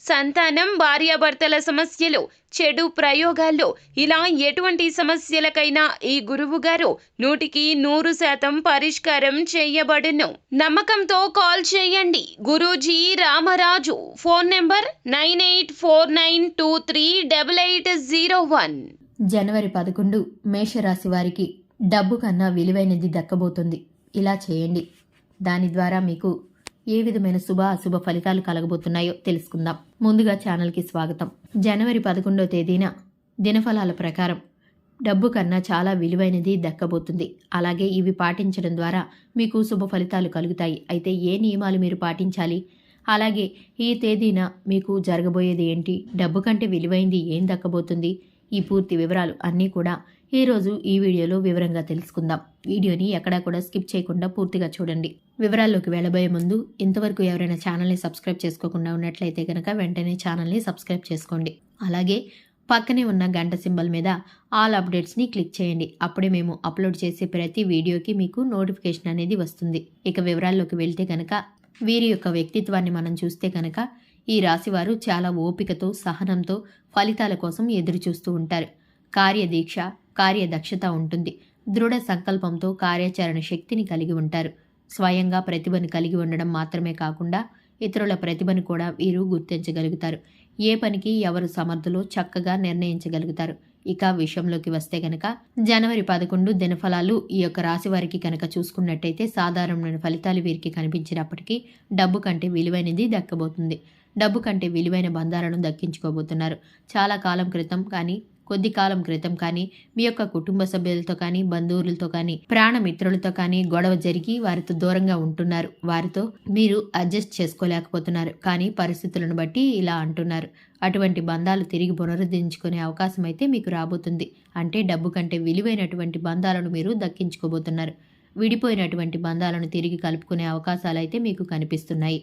సంతానం భార్యాభర్తల సమస్యలు చెడు ప్రయోగాల్లో ఇలా ఎటువంటి సమస్యలకైనా ఈ గురువు గారు నూటికి నూరు శాతం పరిష్కారం చేయబడును. నమ్మకంతో కాల్ చేయండి. Guruji Ramaraju phone number nine eight four nine two three double eight zero one. జనవరి పదకొండు మేషరాశి వారికి డబ్బు కన్నా విలువైనది దక్కబోతుంది. ఇలా చేయండి. దాని ద్వారా మీకు ఏ విధమైన శుభ అశుభ ఫలితాలు కలగబోతున్నాయో తెలుసుకుందాం. ముందుగా ఛానల్కి స్వాగతం. జనవరి పదకొండో తేదీన దినఫలాల ప్రకారం డబ్బు కన్నా చాలా విలువైనది దక్కబోతుంది. అలాగే ఇవి పాటించడం ద్వారా మీకు శుభ ఫలితాలు కలుగుతాయి. అయితే ఏ నియమాలు మీరు పాటించాలి? అలాగే ఈ తేదీన మీకు జరగబోయేది ఏంటి? డబ్బు కంటే విలువైంది ఏం దక్కబోతుంది? ఈ పూర్తి వివరాలు అన్నీ కూడా ఈరోజు ఈ వీడియోలో వివరంగా తెలుసుకుందాం. వీడియోని ఎక్కడా కూడా స్కిప్ చేయకుండా పూర్తిగా చూడండి. వివరాల్లోకి వెళ్ళబోయే ముందు ఇంతవరకు ఎవరైనా ఛానల్ని సబ్స్క్రైబ్ చేసుకోకుండా ఉన్నట్లయితే కనుక వెంటనే ఛానల్ని సబ్స్క్రైబ్ చేసుకోండి. అలాగే పక్కనే ఉన్న గంట సింబల్ మీద ఆల్ అప్డేట్స్ని క్లిక్ చేయండి. అప్పుడే మేము అప్లోడ్ చేసే ప్రతి వీడియోకి మీకు నోటిఫికేషన్ అనేది వస్తుంది. ఇక వివరాల్లోకి వెళ్తే కనుక వీరి యొక్క వ్యక్తిత్వాన్ని మనం చూస్తే కనుక ఈ రాశివారు చాలా ఓపికతో సహనంతో ఫలితాల కోసం ఎదురుచూస్తూ ఉంటారు. కార్యదీక్ష కార్యదక్షత ఉంటుంది. దృఢ సంకల్పంతో కార్యాచరణ శక్తిని కలిగి ఉంటారు. స్వయంగా ప్రతిభను కలిగి ఉండడం మాత్రమే కాకుండా ఇతరుల ప్రతిభను కూడా వీరు గుర్తించగలుగుతారు. ఏ పనికి ఎవరు సమర్థులో చక్కగా నిర్ణయించగలుగుతారు. ఇక విషయంలోకి వస్తే గనక జనవరి పదకొండు దినఫలాలు ఈ యొక్క రాశి వారికి కనుక చూసుకున్నట్టయితే సాధారణమైన ఫలితాలు వీరికి కనిపించినప్పటికీ డబ్బు కంటే విలువైనది దక్కబోతుంది. డబ్బు కంటే విలువైన బంధాలను దక్కించుకోబోతున్నారు. చాలా కాలం క్రితం కానీ కొద్ది కాలం క్రితం కానీ మీ యొక్క కుటుంబ సభ్యులతో కానీ బంధువులతో కానీ ప్రాణమిత్రులతో కానీ గొడవ జరిగి వారితో దూరంగా ఉంటున్నారు. వారితో మీరు అడ్జస్ట్ చేసుకోలేకపోతున్నారు. కానీ పరిస్థితులను బట్టి ఇలా అంటున్నారు. అటువంటి బంధాలు తిరిగి పునరుద్ధరించుకునే అవకాశం అయితే మీకు రాబోతుంది. అంటే డబ్బు కంటే విలువైనటువంటి బంధాలను మీరు దక్కించుకోబోతున్నారు. విడిపోయినటువంటి బంధాలను తిరిగి కలుపుకునే అవకాశాలు అయితే మీకు కనిపిస్తున్నాయి.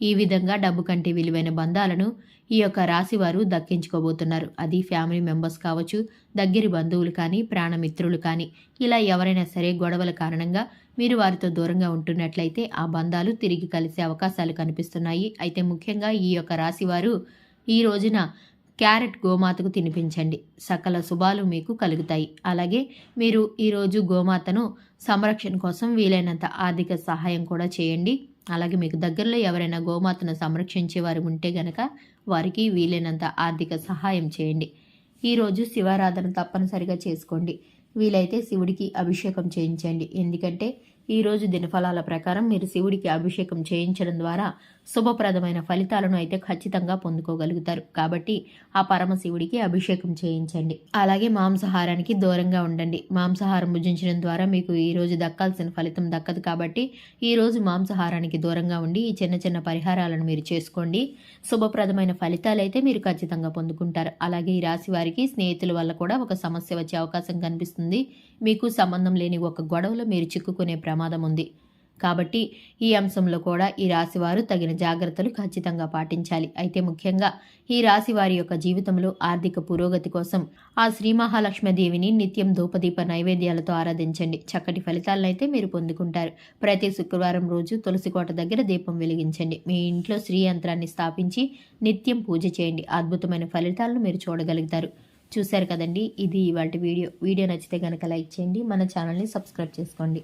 ఈ విధంగా డబ్బు కంటే విలువైన బంధాలను ఈ యొక్క రాశి వారు దక్కించుకోబోతున్నారు. అది ఫ్యామిలీ మెంబర్స్ కావచ్చు దగ్గరి బంధువులు కానీ ప్రాణమిత్రులు కానీ. ఇలా ఎవరైనా సరే గొడవల కారణంగా మీరు వారితో దూరంగా ఉంటున్నట్లయితే ఆ బంధాలు తిరిగి కలిసే అవకాశాలు కనిపిస్తున్నాయి. అయితే ముఖ్యంగా ఈ యొక్క రాశి వారు ఈ రోజున క్యారెట్ గోమాతకు తినిపించండి. సకల శుభాలు మీకు కలుగుతాయి. అలాగే మీరు ఈరోజు గోమాతను సంరక్షణ కోసం వీలైనంత ఆర్థిక సహాయం కూడా చేయండి. అలాగే మీకు దగ్గరలో ఎవరైనా గోమాతను సంరక్షించే వారు ఉంటే గనక వారికి వీలైనంత ఆర్థిక సహాయం చేయండి. ఈరోజు శివారాధన తప్పనిసరిగా చేసుకోండి. వీలైతే శివుడికి అభిషేకం చేయించండి. ఎందుకంటే ఈరోజు దినఫలాల ప్రకారం మీరు శివుడికి అభిషేకం చేయించడం ద్వారా శుభప్రదమైన ఫలితాలను అయితే ఖచ్చితంగా పొందుకోగలుగుతారు. కాబట్టి ఆ పరమశివుడికి అభిషేకం చేయించండి. అలాగే మాంసాహారానికి దూరంగా ఉండండి. మాంసాహారం భుజించడం ద్వారా మీకు ఈ రోజు దక్కాల్సిన ఫలితం దక్కదు కాబట్టి ఈరోజు మాంసాహారానికి దూరంగా ఉండి ఈ చిన్న చిన్న పరిహారాలను మీరు చేసుకోండి. శుభప్రదమైన ఫలితాలు అయితే మీరు ఖచ్చితంగా పొందుకుంటారు. అలాగే ఈ రాశి వారికి స్నేహితుల వల్ల కూడా ఒక సమస్య వచ్చే అవకాశం కనిపిస్తుంది. మీకు సంబంధం లేని ఒక గొడవలో మీరు చిక్కుకునే ప్రమాదం ఉంది. కాబట్టి ఈ అంశంలో కూడా ఈ రాశివారు తగిన జాగ్రత్తలు ఖచ్చితంగా పాటించాలి. అయితే ముఖ్యంగా ఈ రాశి వారి యొక్క జీవితంలో ఆర్థిక పురోగతి కోసం ఆ శ్రీ మహాలక్ష్మీదేవిని నిత్యం ధూపదీప నైవేద్యాలతో ఆరాధించండి. చక్కటి ఫలితాలను అయితే మీరు పొందుకుంటారు. ప్రతి శుక్రవారం రోజు తులసికోట దగ్గర దీపం వెలిగించండి. మీ ఇంట్లో శ్రీ యంత్రాన్ని స్థాపించి నిత్యం పూజ చేయండి. అద్భుతమైన ఫలితాలను మీరు చూడగలుగుతారు. చూశారు కదండి? ఇది ఇవాళ వీడియో. వీడియో నచ్చితే కనుక లైక్ చేయండి. మన ఛానల్ని సబ్స్క్రైబ్ చేసుకోండి.